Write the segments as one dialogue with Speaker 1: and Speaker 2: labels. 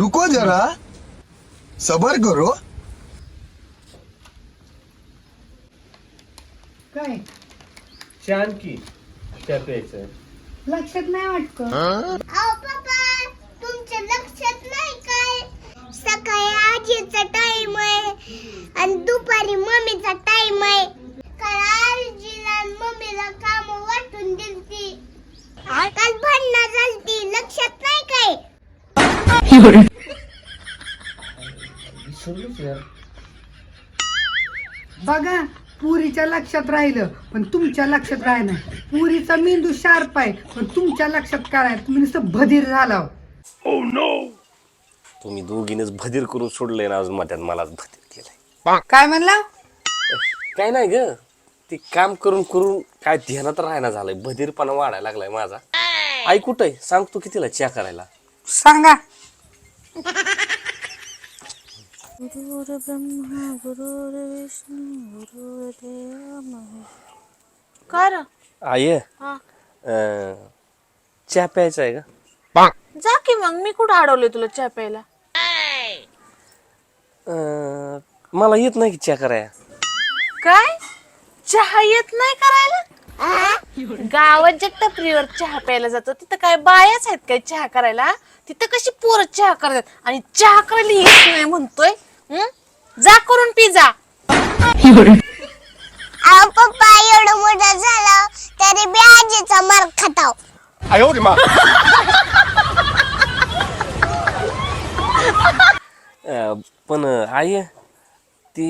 Speaker 1: रुको जरा. सबर करो.
Speaker 2: काय?
Speaker 3: छान की. त्या प्यायचं
Speaker 2: लक्षात नाही वाटत
Speaker 4: अहो पप्पा तुमच्या लक्षात नाही काय? सकाळी आजीचा टाइम आहे आणि दुपारी मम्मीचा टाइम आहे. काल आजीला आणि मम्मीला काम वाटून दिलती. काल भांडणं झालती. लक्षात नाही काय?
Speaker 2: बघा पुरीच्या लक्षात राहिलं पण तुमच्या लक्षात राहिलं नाही. पुरीचा मेंदू शार्प आहे पण तुमच्या लक्षात काय आहे? तुम्ही नुसतं भदीर झाला हो.
Speaker 5: तुम्ही दोघीनेच भदीर करून सोडलंय ना अजून मध्यात मलाच भदीर केलंय.
Speaker 2: काय म्हणला?
Speaker 5: काय नाही ग. ते काम करून करून काय ध्यानात राहायला झालंय. भदीरपणा वाढायला लागलाय माझा. आई कुठं आहे? सांग तू कितीला च्या करायला?
Speaker 2: सांगा.
Speaker 6: कर.
Speaker 5: आई
Speaker 6: हा.
Speaker 5: अं, चहा प्यायचा आहे का?
Speaker 6: जा की मग मी कुठं अडवले तुला चहा प्यायला?
Speaker 5: अं, मला येत नाही की चहा कराया
Speaker 6: काय? चहा येत नाही करायला? गावात जे टपरीवर चहा प्यायला जातो तिथं काय बायाच आहेत काय चहा करायला? तिथं कशी पोरं चहा करतात? आणि चहा करायला येत नाही म्हणतोय? हं? जा करून पी जा
Speaker 4: अहो पप्पा एवढं मोठं झालं तरी बी आजीचा मार खाताव.
Speaker 5: अं, पण आई ते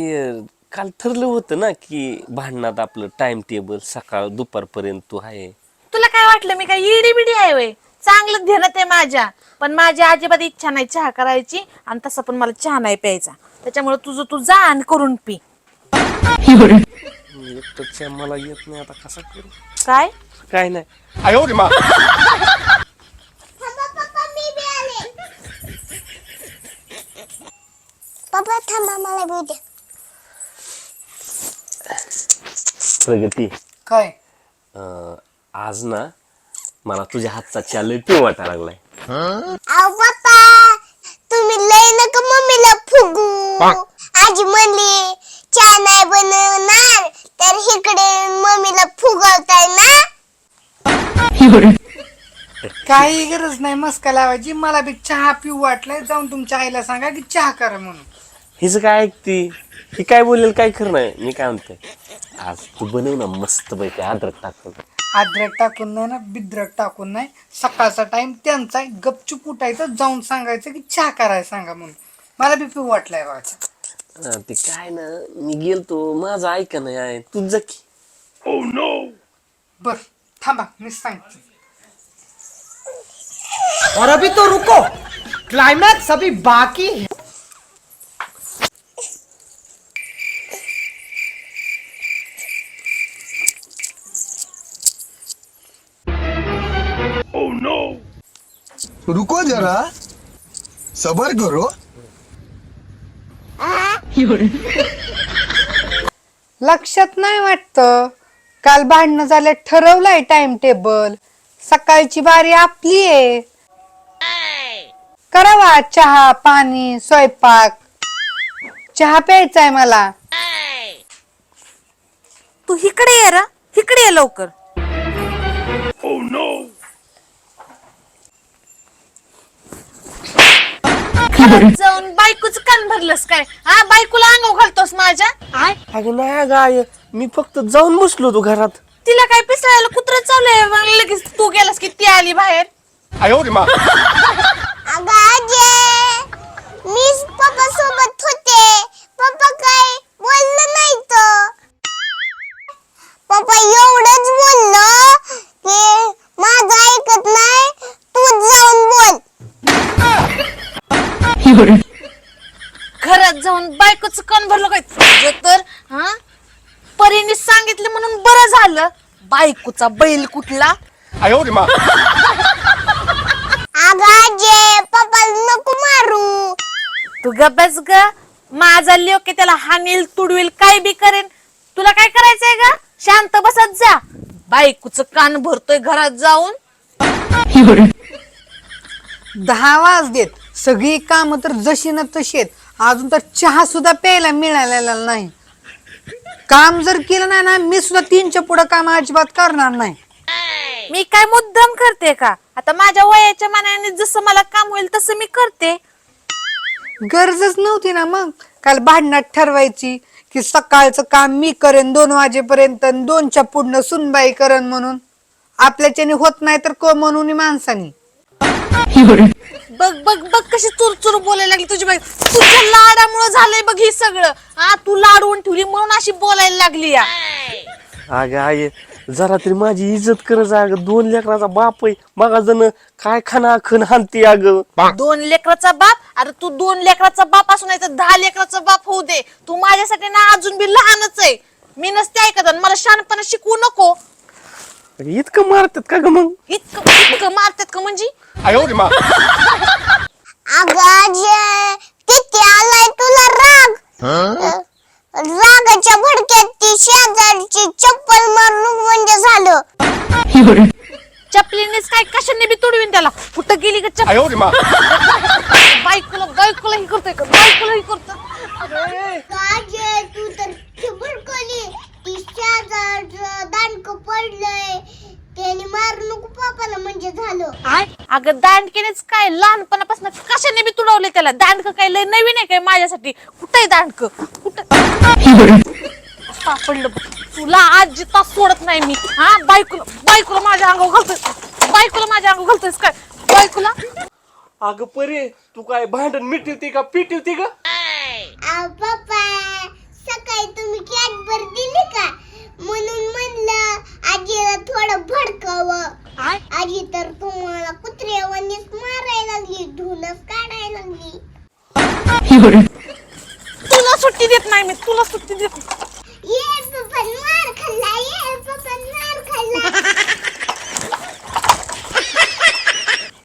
Speaker 5: काल ठरलं होतं ना की भांडणात आपलं टाइम टेबल सकाळ दुपारपर्यंत तू आहे.
Speaker 6: तुला काय वाटलं? मी काय इडी बिडी आहे वय चांगलं ध्यानात आहे माझ्या. पण माझी अजिबात इच्छा नाही चहा करायची आणि तसं पण मला चहा नाही प्यायचा. त्याच्यामुळे तुझं तू जा आणि करून पी.
Speaker 5: एक तर चहा मला येत नाही आता कसा करू?
Speaker 6: काय?
Speaker 5: काय नाही.
Speaker 4: थांबा मी पप्पा मला द्या
Speaker 5: प्रगती.
Speaker 2: काय?
Speaker 5: अं, आज ना मला तुझ्या हातचा चहा लय पिऊ वाटायला लागलाय.
Speaker 4: तुम्ही लय नका मम्मीला फुगू. आजी म्हणली चहा नाही बनवणार तर इकडे मम्मीला फुगवताय ना.
Speaker 2: काही गरज नाही मस्का लावायची. मला बी चहा पिऊ वाटलाय. जाऊन तुमच्या आईला सांगा की चहा करा म्हणून.
Speaker 5: हिच काय ऐकती? ही काय बोलेल काय खरं नाही. मी काय म्हणते आज तू बनव ना मस्त पैकी अद्रक टाकून.
Speaker 2: अद्रक टाकून नाही ना बिद्रक टाकून नाही. सकाळचा टाइम त्यांचा आहे. गपचूप उठायचं जाऊन सांगायचं की चहा करायला सांगा म्हणून. मला बी पिऊ वाटलाय बघा.
Speaker 5: ते काय ना मी गेलतो. माझं ऐका नाही आहे. तू जा की.
Speaker 2: बर थांबा मी सांगते. और अभी तो रुको. क्लाइमैक्स अभी बाकी है.
Speaker 1: रुको जरा. सबर करो.
Speaker 2: लक्षात नाही वाटत. काल भांडणं झालं ठरवलंय टाइम टेबल सकाळची बारी आपली आहे. करावा चहा पाणी स्वयंपाक. चहा प्यायचा आहे मला.
Speaker 6: तू इकडे ये र इकडे ये लवकर. घरात जाऊन बायकोच कान भरलंस काय? हा बायकोला अंगाव घालतोस माझ्या?
Speaker 5: अगं नाही गाय मी फक्त जाऊन बसलो होतो घरात.
Speaker 6: तिला काय पिसळायला कुत्र चाललंय मग लगेच तू गेलास की ती आली बाहेर.
Speaker 4: अगं आजे!
Speaker 6: घरात जाऊन बायकोच कान भरलं काय? तुझं तर हा? परीने सांगितलं म्हणून बरं झालं. बायकोचा बैल कुठला?
Speaker 4: नको मारू.
Speaker 6: तू गबस ग. माझा लोक त्याला हानील तुडवील काय बी करेन. तुला काय करायचंय ग? शांत बसत जा. बायकोच कान भरतोय घरात जाऊन.
Speaker 2: दहा वाज देत सगळी कामं तर जशी ना तशी आहेत. अजून तर चहा सुद्धा प्यायला मिळालेला नाही. काम जर केलं नाही ना मी सुद्धा तीनच्या पुढे काम अजिबात करणार नाही.
Speaker 6: मी काय मुद्दाम करते का? आता माझ्या वयाच्या मानाने जसं मला काम होईल तसं मी करते.
Speaker 2: गरजच नव्हती ना मग. काल भांडणात ठरवायची की सकाळचं काम मी करेन दोन वाजेपर्यंत आणि दोनच्या पुढनं सुनबाई करेन म्हणून. आपल्याच्याने होत नाही तर को म्हणून माणसानी?
Speaker 6: बघ बघ बघ कशी चुरचुर बोलायला लागली तुझी बाई. तुझ्या लाडामुळे झालंय बघ हे सगळं. हा तू लाडवून ठेवली म्हणून अशी बोलायला लागली या.
Speaker 5: अगं आई जरा तरी माझी इज्जत करत अगं. दोन लेकराचा बाप आहे. मगा जण काय खाना खन हानती अगं.
Speaker 6: दोन लेकराचा बाप? अरे तू दोन लेकराचा बाप असू नाही तर दहा लेकराचा बाप होऊ दे. तू माझ्यासाठी ना अजून बी लहानच आहे. मी नसते ऐकत आणि मला शहाणपणा शिकवू नको.
Speaker 5: इतकं मारतात का ग मग?
Speaker 6: इतकं इतकं मारतात का म्हणजे?
Speaker 4: अगं किती आलाय तुला राग? रागाच्या भडक्यात ती शेजारची चप्पल मारून म्हणजे झालं.
Speaker 6: चपलीनेच काय कशाने बी तुडवीन त्याला? कुठं गेली का चप्पल? बायकोला बायकोला ही करतोय का? बायकोला ही करतोय
Speaker 4: काजे तू तर भडकली ती शेजारचं दांडक पडलंय त्याने मारू नको पापाला म्हणजे झालं
Speaker 6: अगं दांडकेनेच काय लहानपणापासून कशाने बी तुडवले त्याला? दांडक काय लय नवीन आहे काय माझ्यासाठी? कुठे दांडक? कुठं सापडलं बघ. तुला आज जिता सोडत नाही मी. हा बायकोला बायकोला माझ्या अंगावर घालतोय बायकोला माझ्या अंगावर घालतोयस काय? बायकोला?
Speaker 5: अगं परे तू काय भांडण मिटवते का पिटवते का
Speaker 4: आ, पप्पा सकाळी तुम्ही कॅडबर दिली का? म्हणून म्हणलं आजीला थोडं भडकावं आजी तर तुम्हाला कुत्र्यावानीच मारायला लागली धुनच काढायला लागली
Speaker 6: तुला सुट्टी देत नाही मी तुला सुट्टी देत नाही.
Speaker 4: ये